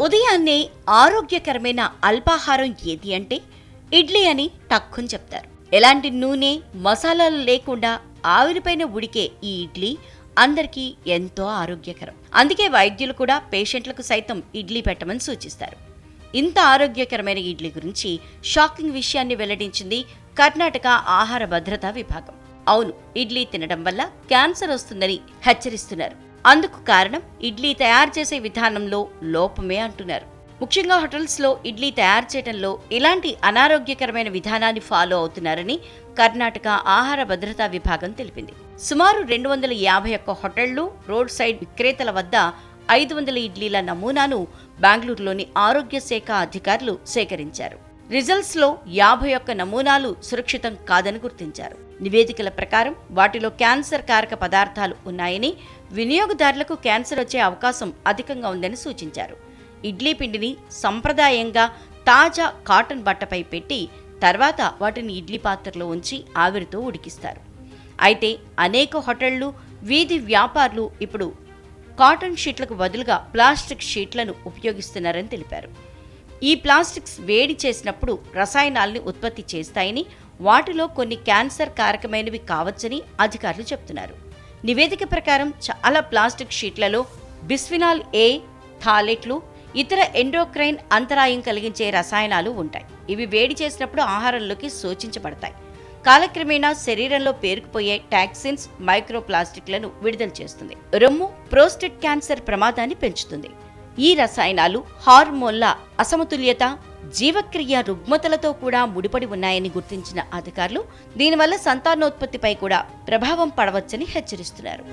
ఉదయాన్నే ఆరోగ్యకరమైన అల్పాహారం ఏది అంటే ఇడ్లీ అని టక్కుని చెప్తారు. ఎలాంటి నూనె మసాలాలు లేకుండా ఆవిరిపైన ఉడికే ఈ ఇడ్లీ అందరికీ ఎంతో ఆరోగ్యకరం. అందుకే వైద్యులు కూడా పేషెంట్లకు సైతం ఇడ్లీ పెట్టమని సూచిస్తారు. ఇంత ఆరోగ్యకరమైన ఇడ్లీ గురించి షాకింగ్ విషయాన్ని వెల్లడించింది కర్ణాటక ఆహార భద్రతా విభాగం. అవును ఇడ్లీ తినడం వల్ల క్యాన్సర్ వస్తుందని హెచ్చరిస్తున్నారు. అందుకు కారణం ఇడ్లీ తయారు చేసే విధానంలో లోపమే అంటున్నారు. ముఖ్యంగా హోటల్స్లో ఇడ్లీ తయారు చేయడంలో ఇలాంటి అనారోగ్యకరమైన విధానాన్ని ఫాలో అవుతున్నారని కర్ణాటక ఆహార భద్రతా విభాగం తెలిపింది. సుమారు రెండు వందల యాభై ఒక్క హోటళ్ళు రోడ్ సైడ్ విక్రేతల వద్ద ఐదు వందల ఇడ్లీల నమూనాను బెంగళూరులోని ఆరోగ్య శాఖ అధికారులు సేకరించారు. రిజల్ట్స్లో యాభై ఒక్క నమూనాలు సురక్షితం కాదని గుర్తించారు. నివేదికల ప్రకారం వాటిలో క్యాన్సర్ కారక పదార్థాలు ఉన్నాయని వినియోగదారులకు క్యాన్సర్ వచ్చే అవకాశం అధికంగా ఉందని సూచించారు. ఇడ్లీ పిండిని సంప్రదాయంగా తాజా కాటన్ బట్టపై పెట్టి తర్వాత వాటిని ఇడ్లీ పాత్రలో ఉంచి ఆవిరితో ఉడికిస్తారు. అయితే అనేక హోటళ్ళు వీధి వ్యాపారులు ఇప్పుడు కాటన్ షీట్లకు బదులుగా ప్లాస్టిక్ షీట్లను ఉపయోగిస్తున్నారని తెలిపారు. ఈ ప్లాస్టిక్స్ వేడి చేసినప్పుడు రసాయనాల్ని ఉత్పత్తి చేస్తాయని వాటిలో కొన్ని క్యాన్సర్ కారకమైనవి కావచ్చని అధికారులు చెప్తున్నారు. నివేదిక ప్రకారం చాలా ప్లాస్టిక్ షీట్లలో బిస్ఫినాల్ ఏ థాలెట్లు ఇతర ఎండోక్రైన్ అంతరాయం కలిగించే రసాయనాలు ఉంటాయి. ఇవి వేడి చేసినప్పుడు ఆహారంలోకి సూచించబడతాయి కాలక్రమేణా శరీరంలో పేరుకుపోయే టాక్సిన్స్ మైక్రోప్లాస్టిక్లను విడుదల చేస్తుంది. రొమ్ము ప్రోస్టెట్ క్యాన్సర్ ప్రమాదాన్ని పెంచుతుంది. ఈ రసాయనాలు హార్మోన్ల అసమతుల్యత జీవక్రియ రుగ్మతలతో కూడా ముడిపడి ఉన్నాయని గుర్తించిన అధికారులు దీనివల్ల సంతానోత్పత్తిపై కూడా ప్రభావం పడవచ్చని హెచ్చరిస్తున్నారు.